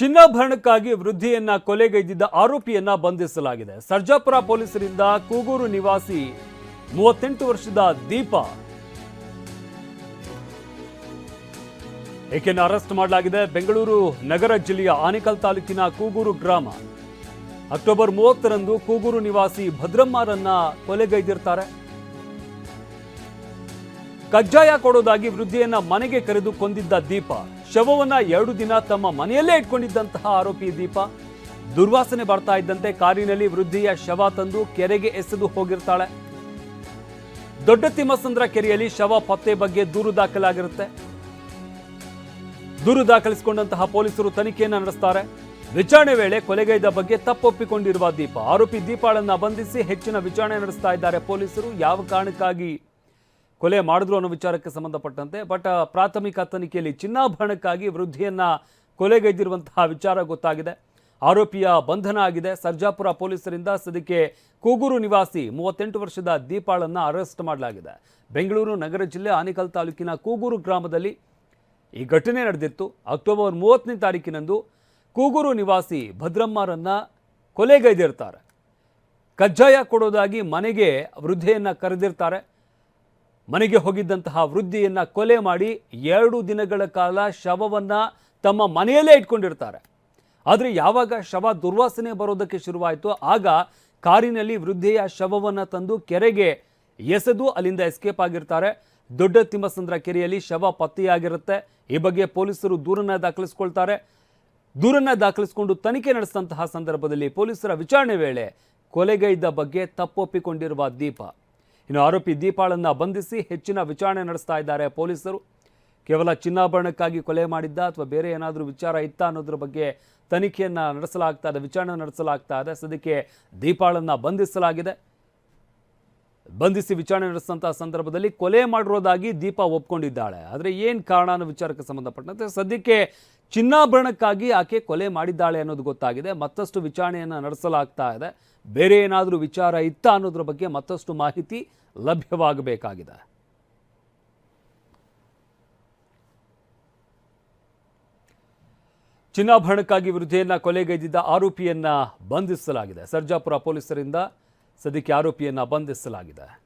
ಚಿನ್ನಾಭರಣಕ್ಕಾಗಿ ವೃದ್ಧಿಯನ್ನ ಕೊಲೆಗೈದಿದ್ದ ಆರೋಪಿಯನ್ನ ಬಂಧಿಸಲಾಗಿದೆ. ಸರ್ಜಾಪುರ ಪೊಲೀಸರಿಂದ ಕೂಗೂರು ನಿವಾಸಿ ಮೂವತ್ತೆಂಟು ವರ್ಷದ ದೀಪ. ಏಕೆಯನ್ನು ಅರೆಸ್ಟ್ ಮಾಡಲಾಗಿದೆ ಬೆಂಗಳೂರು ನಗರ ಜಿಲ್ಲೆಯ ಆನೇಕಲ್ ತಾಲೂಕಿನ ಕೂಗೂರು ಗ್ರಾಮ. ಅಕ್ಟೋಬರ್ ಮೂವತ್ತರಂದು ಕೂಗೂರು ನಿವಾಸಿ ಭದ್ರಮ್ಮರನ್ನ ಕೊಲೆಗೈದಿರ್ತಾರೆ. ಕಜ್ಜಾಯ ಕೊಡೋದಾಗಿ ವೃದ್ಧಿಯನ್ನ ಮನೆಗೆ ಕರೆದು ಕೊಂದಿದ್ದ ದೀಪ. ಶವವನ್ನ ಎರಡು ದಿನ ತಮ್ಮ ಮನೆಯಲ್ಲೇ ಇಟ್ಕೊಂಡಿದ್ದಂತಹ ಆರೋಪಿ ದೀಪ. ದುರ್ವಾಸನೆ ಬರ್ತಾ ಇದ್ದಂತೆ ಕಾರಿನಲ್ಲಿ ವೃದ್ಧಿಯ ಶವ ತಂದು ಕೆರೆಗೆ ಎಸೆದು ಹೋಗಿರ್ತಾಳೆ. ದೊಡ್ಡ ತಿಮ್ಮಸಂದ್ರ ಕೆರೆಯಲ್ಲಿ ಶವ ಪತ್ತೆ ಬಗ್ಗೆ ದೂರು ದಾಖಲಾಗಿರುತ್ತೆ. ದೂರು ದಾಖಲಿಸಿಕೊಂಡಂತಹ ಪೊಲೀಸರು ತನಿಖೆಯನ್ನು ನಡೆಸ್ತಾರೆ. ವಿಚಾರಣೆ ವೇಳೆ ಕೊಲೆಗೈದ ಬಗ್ಗೆ ತಪ್ಪೊಪ್ಪಿಕೊಂಡಿರುವ ದೀಪ, ಆರೋಪಿ ದೀಪಾಳನ್ನ ಬಂಧಿಸಿ ಹೆಚ್ಚಿನ ವಿಚಾರಣೆ ನಡೆಸ್ತಾ ಇದ್ದಾರೆ ಪೊಲೀಸರು. ಯಾವ ಕಾರಣಕ್ಕಾಗಿ ಕೊಲೆ ಮಾಡಿದ್ರು ಅನ್ನೋ ವಿಚಾರಕ್ಕೆ ಸಂಬಂಧಪಟ್ಟಂತೆ ಬಟ್ ಪ್ರಾಥಮಿಕ ತನಿಖೆಯಲ್ಲಿ ಚಿನ್ನಾಭರಣಕ್ಕಾಗಿ ವೃದ್ಧಿಯನ್ನ ಕೊಲೆಗೈದಿರುವಂತಹ ವಿಚಾರ ಗೊತ್ತಾಗಿದೆ. ಆರೋಪಿಯ ಬಂಧನ ಆಗಿದೆ. ಸರ್ಜಾಪುರ ಪೊಲೀಸರಿಂದ ಸದ್ಯಕ್ಕೆ ಕೂಗೂರು ನಿವಾಸಿ ಮೂವತ್ತೆಂಟು ವರ್ಷದ ದೀಪಾಳನ್ನು ಅರೆಸ್ಟ್ ಮಾಡಲಾಗಿದೆ. ಬೆಂಗಳೂರು, ನಗರ ಜಿಲ್ಲೆ ಆನೇಕಲ್ ತಾಲೂಕಿನ ಕೂಗೂರು ಗ್ರಾಮದಲ್ಲಿ ಈ ಘಟನೆ ನಡೆದಿತ್ತು. ಅಕ್ಟೋಬರ್ ಮೂವತ್ತನೇ ತಾರೀಕಿನಂದು ಕೂಗೂರು ನಿವಾಸಿ ಭದ್ರಮ್ಮರನ್ನು ಕೊಲೆಗೈದಿರ್ತಾರೆ. ಕಜ್ಜಾಯ ಕೊಡೋದಾಗಿ ಮನೆಗೆ ವೃದ್ಧೆಯನ್ನು ಕರೆದಿರ್ತಾರೆ. ಮನೆಗೆ ಹೋಗಿದ್ದಂತಹ ವೃದ್ಧಿಯನ್ನ ಕೊಲೆ ಮಾಡಿ ಎರಡು ದಿನಗಳ ಕಾಲ ಶವವನ್ನು ತಮ್ಮ ಮನೆಯಲ್ಲೇ ಇಟ್ಕೊಂಡಿರ್ತಾರೆ. ಆದರೆ ಯಾವಾಗ ಶವ ದುರ್ವಾಸನೆ ಬರೋದಕ್ಕೆ ಶುರುವಾಯಿತು ಆಗ ಕಾರಿನಲ್ಲಿ ವೃದ್ಧೆಯ ಶವವನ್ನು ತಂದು ಕೆರೆಗೆ ಎಸೆದು ಅಲ್ಲಿಂದ ಎಸ್ಕೇಪ್ ಆಗಿರ್ತಾರೆ. ದೊಡ್ಡ ತಿಮ್ಮಸಂದ್ರ ಕೆರೆಯಲ್ಲಿ ಶವ ಪತ್ತೆಯಾಗಿರುತ್ತೆ. ಈ ಬಗ್ಗೆ ಪೊಲೀಸರು ದೂರನ್ನು ದಾಖಲಿಸ್ಕೊಳ್ತಾರೆ. ದೂರನ್ನು ದಾಖಲಿಸಿಕೊಂಡು ತನಿಖೆ ನಡೆಸಿದಂತಹ ಸಂದರ್ಭದಲ್ಲಿ ಪೊಲೀಸರ ವಿಚಾರಣೆ ವೇಳೆ ಕೊಲೆಗೈದ ಬಗ್ಗೆ ತಪ್ಪೊಪ್ಪಿಕೊಂಡಿರುವ ದೀಪ. ಇನ್ನು ಆರೋಪಿ ದೀಪಾಳನ್ನು ಬಂಧಿಸಿ ಹೆಚ್ಚಿನ ವಿಚಾರಣೆ ನಡೆಸ್ತಾ ಇದ್ದಾರೆ ಪೊಲೀಸರು. ಕೇವಲ ಚಿನ್ನಾಭರಣಕ್ಕಾಗಿ ಕೊಲೆ ಮಾಡಿದ್ದ ಅಥವಾ ಬೇರೆ ಏನಾದರೂ ವಿಚಾರ ಇತ್ತ ಅನ್ನೋದ್ರ ಬಗ್ಗೆ ತನಿಖೆಯನ್ನು ನಡೆಸಲಾಗ್ತಾ ಇದೆ, ವಿಚಾರಣೆ ನಡೆಸಲಾಗ್ತಾ ಇದೆ. ಸದ್ಯಕ್ಕೆ ದೀಪಾಳನ್ನು ಬಂಧಿಸಲಾಗಿದೆ. ಬಂಧಿಸಿ ವಿಚಾರಣೆ ನಡೆಸಿದಂತಹ ಸಂದರ್ಭದಲ್ಲಿ ಕೊಲೆ ಮಾಡಿರೋದಾಗಿ ದೀಪ ಒಪ್ಕೊಂಡಿದ್ದಾಳೆ. ಆದರೆ ಏನು ಕಾರಣ ಅನ್ನೋ ವಿಚಾರಕ್ಕೆ ಸಂಬಂಧಪಟ್ಟಂತೆ ಸದ್ಯಕ್ಕೆ ಚಿನ್ನಾಭರಣಕ್ಕಾಗಿ ಆಕೆ ಕೊಲೆ ಮಾಡಿದ್ದಾಳೆ ಅನ್ನೋದು ಗೊತ್ತಾಗಿದೆ. ಮತ್ತಷ್ಟು ವಿಚಾರಣೆಯನ್ನು ನಡೆಸಲಾಗ್ತಾ ಇದೆ. ಬೇರೆ ಏನಾದರೂ ವಿಚಾರ ಇತ್ತ ಅನ್ನೋದ್ರ ಬಗ್ಗೆ ಮತ್ತಷ್ಟು ಮಾಹಿತಿ ಲಭ್ಯವಾಗಬೇಕಾಗಿದೆ. ಚಿನ್ನಾಭರಣಕ್ಕಾಗಿ ವೃದ್ಧೆಯನ್ನು ಕೊಲೆಗೈದಿದ್ದ ಆರೋಪಿಯನ್ನ ಬಂಧಿಸಲಾಗಿದೆ. ಸರ್ಜಾಪುರ ಪೊಲೀಸರಿಂದ ಸದ್ಯಕ್ಕೆ ಆರೋಪಿಯನ್ನು ಬಂಧಿಸಲಾಗಿದೆ.